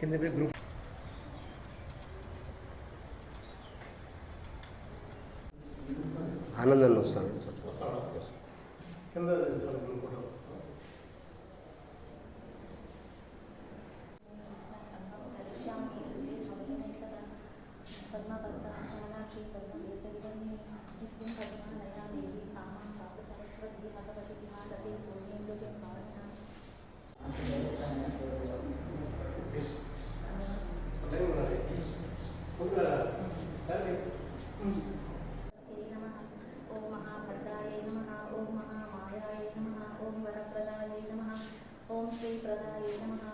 हिंदी में ग्रुप ఆనందాన్ని వస్తాడు. ఓం శ్రీ ప్రదాయ నమ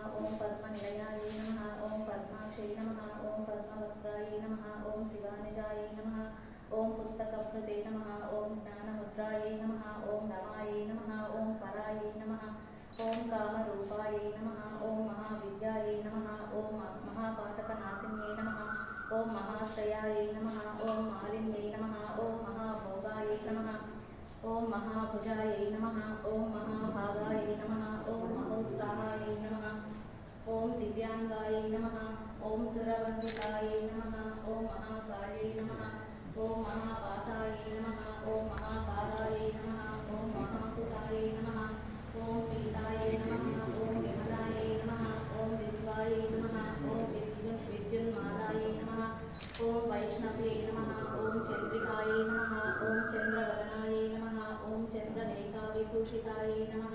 భూషితాయ నమ.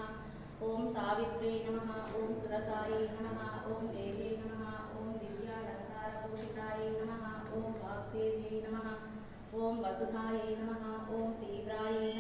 ఓం సావిత్రే నమ. ఓం సురసాయ నమ. ఓం దేవే నమ. ఓం దివ్యాలంకార భూషితాయ నమ. ఓం వాగ్దేవే నమ. ఓం వసుధాయ నమ. ఓం తీవ్రాయ నమ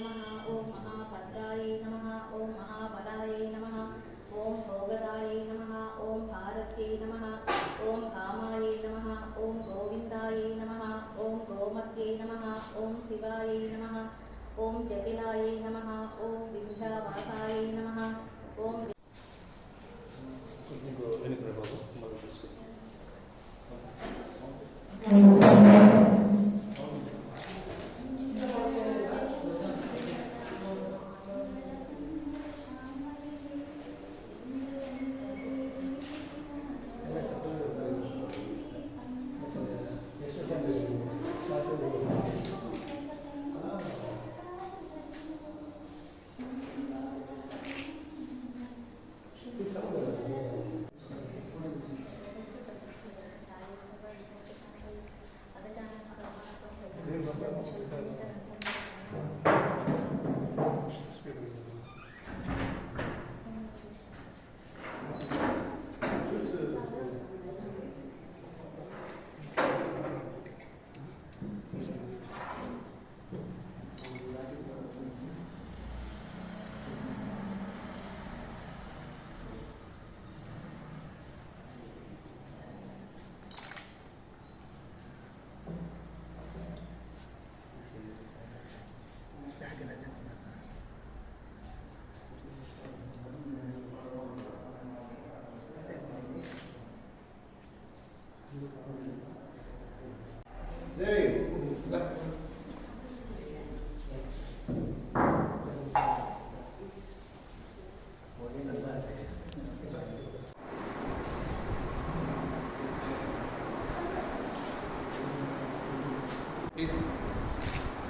ప్లీజ్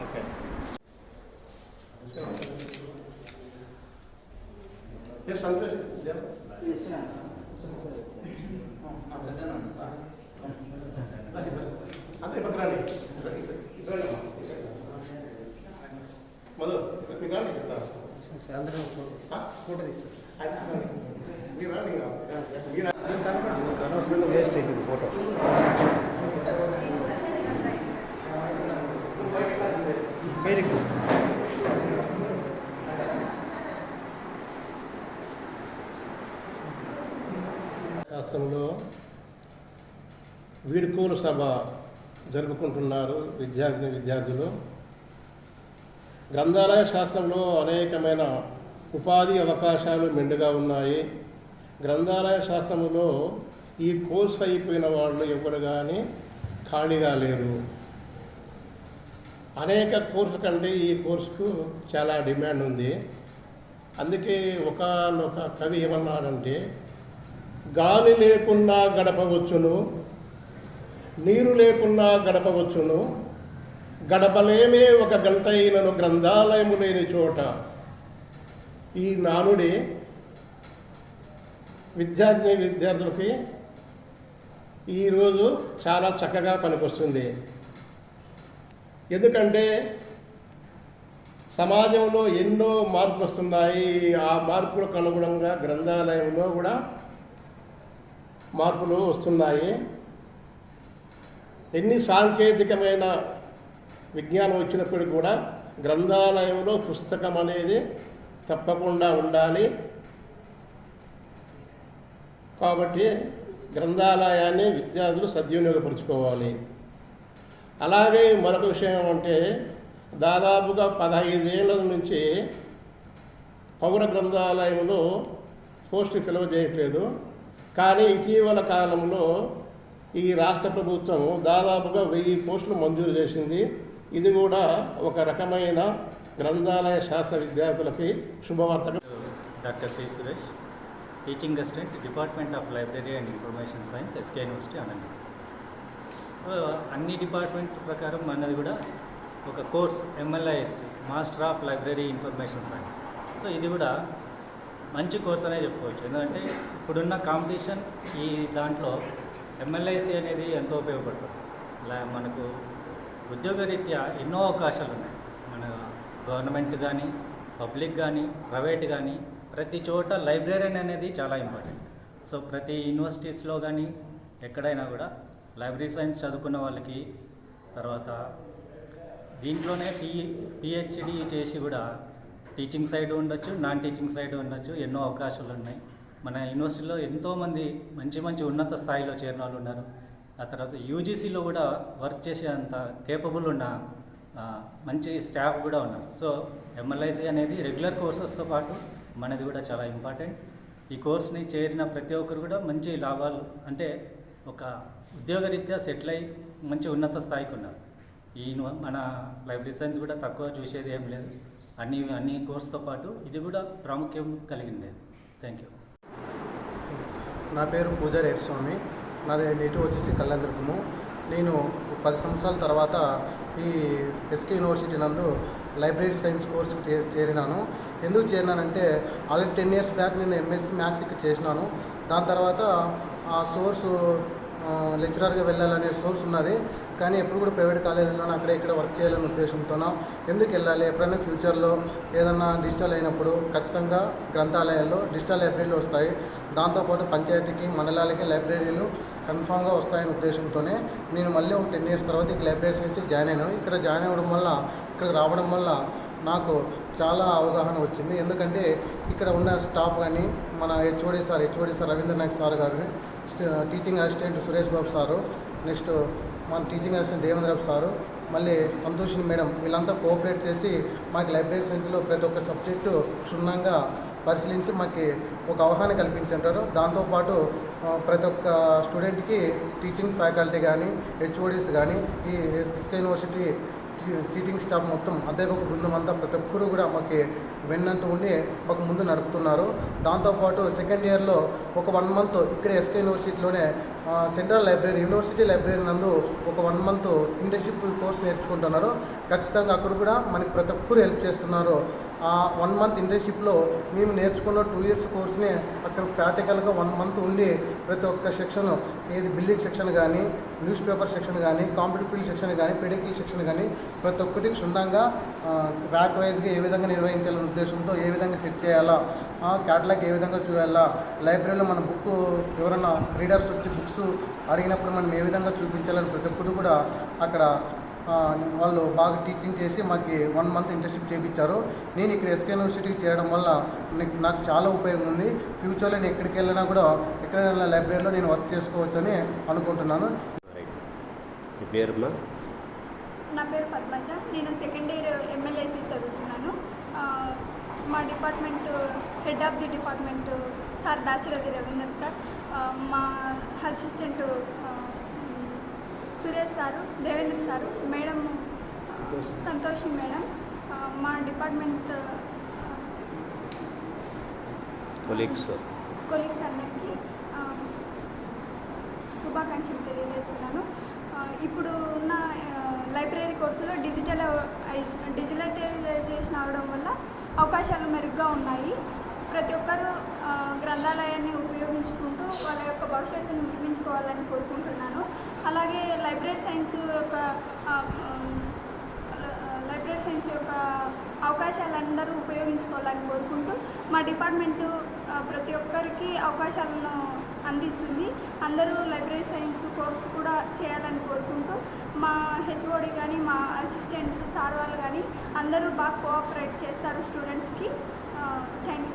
ఓకే అంతే పత్రాన్ని మొదలు ఇక్కడ అందరూ ఫోటో తీసుకోండి రాష్ట్రంలో వీడుకోలు సభ జరుపుకుంటున్నారు విద్యార్థిని విద్యార్థులు. గ్రంథాలయ శాస్త్రంలో అనేకమైన ఉపాధి అవకాశాలు మెండుగా ఉన్నాయి. గ్రంథాలయ శాస్త్రంలో ఈ కోర్సు అయిపోయిన వాళ్ళు ఎవరు కానీ ఖాళీగా లేరు. అనేక కోర్సు కంటే ఈ కోర్సుకు చాలా డిమాండ్ ఉంది. అందుకే ఒకనొక కవి ఏమన్నాడంటే గాలి లేకున్నా గడపవచ్చును నీరు లేకున్నా గడపవచ్చును గడపలేమే ఒక గంట అయినను గ్రంథాలయము లేని చోట. ఈ నానుడి విద్యార్థిని విద్యార్థులకి ఈరోజు చాలా చక్కగా పనికొస్తుంది. ఎందుకంటే సమాజంలో ఎన్నో మార్పులు వస్తున్నాయి ఆ మార్పులకు అనుగుణంగా గ్రంథాలయంలో కూడా మార్పులు వస్తున్నాయి. ఎన్ని సాంకేతికమైన విజ్ఞానం వచ్చినప్పటికీ కూడా గ్రంథాలయంలో పుస్తకం అనేది తప్పకుండా ఉండాలి. కాబట్టి గ్రంథాలయాన్ని విద్యార్థులు సద్వినియోగపరుచుకోవాలి. అలాగే మరొక విషయం ఏమంటే దాదాపుగా పదహైదేళ్ళ నుంచి పౌర గ్రంథాలయంలో పోస్టు ఫిలవ చేయట్లేదు. కానీ ఇటీవల కాలంలో ఈ రాష్ట్ర ప్రభుత్వం దాదాపుగా వెయ్యి పోస్టులు మంజూరు చేసింది. ఇది కూడా ఒక రకమైన గ్రంథాలయ శాస్త్ర విద్యార్థులకి శుభవార్త. Doctor C. Suresh teaching assistant department of library and information science S K university Anantha so అన్ని డిపార్ట్మెంట్ ప్రకారం మనది కూడా ఒక course M L I S C master of library information science so ఇది కూడా మంచి కోర్స్ అనే చెప్పుకోవచ్చు. ఎందుకంటే ఇప్పుడున్న కాంపిటీషన్ ఈ దాంట్లో ఎంఎల్ఐసి అనేది ఎంతో ఉపయోగపడుతుంది. ఇలా మనకు ఉద్యోగరీత్యా ఎన్నో అవకాశాలు ఉన్నాయి. మన గవర్నమెంట్ కానీ పబ్లిక్ కానీ ప్రైవేట్ కానీ ప్రతి చోట లైబ్రరీ అనేది చాలా ఇంపార్టెంట్. సో ప్రతి యూనివర్సిటీస్లో కానీ ఎక్కడైనా కూడా లైబ్రరీ సైన్స్ చదువుకున్న వాళ్ళకి తర్వాత దీంట్లోనే పి పిహెచ్డి చేసి కూడా టీచింగ్ సైడ్ ఉండొచ్చు నాన్ టీచింగ్ సైడ్ ఉండొచ్చు ఎన్నో అవకాశాలు ఉన్నాయి. మన యూనివర్సిటీలో ఎంతోమంది మంచి మంచి ఉన్నత స్థాయిలో చేరిన వాళ్ళు ఉన్నారు. ఆ తర్వాత యూజీసీలో కూడా వర్క్ చేసే అంత కేపబుల్ ఉన్న మంచి స్టాఫ్ కూడా ఉన్నారు. సో ఎంఎల్ఐసి అనేది రెగ్యులర్ కోర్సెస్తో పాటు మనది కూడా చాలా ఇంపార్టెంట్ ఈ కోర్స్ని చేరిన ప్రతి ఒక్కరు కూడా మంచి లాభాలు అంటే ఒక ఉద్యోగరీత్యా సెటిల్ అయి మంచి ఉన్నత స్థాయికి ఉన్నారు. ఈ మన లైబ్రరీ సైన్స్ కూడా తక్కువ చూసేది ఏం లేదు. అన్ని అన్ని కోర్సుతో పాటు ఇది కూడా ప్రాముఖ్యం కలిగింది. థ్యాంక్ యూ నా పేరు పూజారి స్వామి నాది నేటివ్ వచ్చేసి కళ్యాణదుర్గము. నేను పది సంవత్సరాల తర్వాత ఈ ఎస్కే యూనివర్సిటీ నందు లైబ్రరీ సైన్స్ కోర్సు చే- చేరినాను. ఎందుకు చేరినానంటే ఆల్రెడీ టెన్ ఇయర్స్ బ్యాక్ నేను ఎంఎస్సీ మ్యాథ్స్ ఇక్కడ చేసినాను. దాని తర్వాత ఆ సోర్సు లెక్చరర్గా వెళ్ళాలనే సోర్స్ ఉన్నది. కానీ ఎప్పుడు కూడా ప్రైవేట్ కాలేజీలోనే అక్కడ ఇక్కడ వర్క్ చేయాలనే ఉద్దేశంతోనో ఎందుకు వెళ్ళాలి? ఎప్పుడైనా ఫ్యూచర్లో ఏదన్నా డిజిటల్ అయినప్పుడు ఖచ్చితంగా గ్రంథాలయాల్లో డిజిటల్ లైబ్రరీలు వస్తాయి. దాంతోపాటు పంచాయతీకి మండలాలకి లైబ్రరీలు కన్ఫామ్గా వస్తాయనే ఉద్దేశంతోనే నేను మళ్ళీ ఒక టెన్ ఇయర్స్ తర్వాత ఈ లైబ్రరీస్ నుంచి జాయిన్ అయినాను ఇక్కడ జాయిన్ అవ్వడం వల్ల ఇక్కడికి రావడం వల్ల నాకు చాలా అవగాహన వచ్చింది. ఎందుకంటే ఇక్కడ ఉన్న స్టాఫ్ కానీ మన H O D sir H O D sir Ravindranath sir గారు teaching assistant Suresh Babu sir next మన టీచింగ్ అసిస్టెంట్ దేవేంద్ర సారు మళ్ళీ సంతోషిని మేడం వీళ్ళంతా కోఆపరేట్ చేసి మాకు లైబ్రరీ సైన్స్లో ప్రతి ఒక్క సబ్జెక్టు క్షుణ్ణంగా పరిశీలించి మాకు ఒక అవగాహన కల్పించారు దాంతోపాటు ప్రతి ఒక్క స్టూడెంట్కి టీచింగ్ ఫ్యాకల్టీ కానీ హెచ్ఓడీస్ కానీ ఈ ఎస్కే యూనివర్సిటీ చీటింగ్ స్టాఫ్ మొత్తం అధ్యాపక బృందం అంతా ప్రతి ఒక్కరు కూడా మాకు వెన్నంటూ ఉండి మాకు ముందు నడుపుతున్నారు. దాంతోపాటు సెకండ్ ఇయర్లో ఒక వన్ మంత్ ఇక్కడ ఎస్కే యూనివర్సిటీలోనే సెంట్రల్ లైబ్రరీ యూనివర్సిటీ లైబ్రరీ నందు ఒక వన్ మంత్ ఇంటర్న్షిప్ కోర్స్ నేర్చుకుంటున్నారు. ఖచ్చితంగా అక్కడ కూడా మనకి ప్రతి ఒక్కరు హెల్ప్ చేస్తున్నారు. ఆ వన్ మంత్ ఇంటర్న్షిప్లో మేము నేర్చుకున్న టూ ఇయర్స్ కోర్స్ని అక్కడ ప్రాక్టికల్గా వన్ మంత్ ఉండి ప్రతి ఒక్క సెక్షన్ ఏది బిల్డింగ్ సెక్షన్ కానీ న్యూస్ పేపర్ సెక్షన్ కానీ కాంపిటేటివ్ ఫీల్డ్ సెక్షన్ కానీ పెడికల్ సెక్షన్ కానీ ప్రతి ఒక్కటి క్షుణ్ణంగా ర్యాక్ వైజ్గా ఏ విధంగా నిర్వహించాలనే ఉద్దేశంతో ఏ విధంగా సెట్ చేయాలా క్యాటలాగ్ ఏ విధంగా చూడాలా లైబ్రరీలో మన బుక్ ఎవరైనా రీడర్స్ వచ్చి బుక్స్ అడిగినప్పుడు మనం ఏ విధంగా చూపించాలని ప్రతి ఒక్కరు కూడా అక్కడ వాళ్ళు బాగా టీచింగ్ చేసి మాకు వన్ మంత్ ఇంటర్న్షిప్ చేయించారు నేను ఇక్కడ ఎస్కే యూనివర్సిటీకి చేయడం వల్ల నాకు- నాకు చాలా ఉపయోగం ఉంది. ఫ్యూచర్లో నేను ఎక్కడికి వెళ్ళినా కూడా ఎక్కడైనా లైబ్రరీలో నేను వర్క్ చేసుకోవచ్చని అనుకుంటున్నాను. మీ పేరుమా నా పేరు పద్మజ. నేను సెకండ్ ఇయర్ ఎమ్మెల్యేసీ చదువుతున్నాను. మా department head of the department sir Dasharathi Ravindran sir మా assistant Suresh sir Devendra sir madam Santoshi madam మా డిపార్ట్మెంట్ కొలీగ్స్ కొలీగ్స్ అందరికీ శుభాకాంక్షలు తెలియజేస్తున్నాను. ఇప్పుడు ఉన్న లైబ్రరీ కోర్సులో డిజిటల్ డిజిటలైజేషన్ అవడం వల్ల అవకాశాలు మెరుగ్గా ఉన్నాయి. ప్రతి ఒక్కరూ గ్రంథాలయాన్ని ఉపయోగించుకుంటూ వాళ్ళ యొక్క భవిష్యత్తును నిర్మించుకోవాలని కోరుకుంటున్నాను. అలాగే లైబ్రరీ సైన్స్ యొక్క లైబ్రరీ సైన్స్ యొక్క అవకాశాలందరూ ఉపయోగించుకోవాలని కోరుకుంటూ మా డిపార్ట్మెంటు ప్రతి ఒక్కరికి అవకాశాలను అందిస్తుంది. అందరూ లైబ్రరీ సైన్స్ కోర్సు కూడా చేయాలని కోరుకుంటూ మా హెచ్ఓడి కానీ మా అసిస్టెంట్ సార్ వాళ్ళు కానీ అందరూ బాగా కోఆపరేట్ చేస్తారు స్టూడెంట్స్కి. థ్యాంక్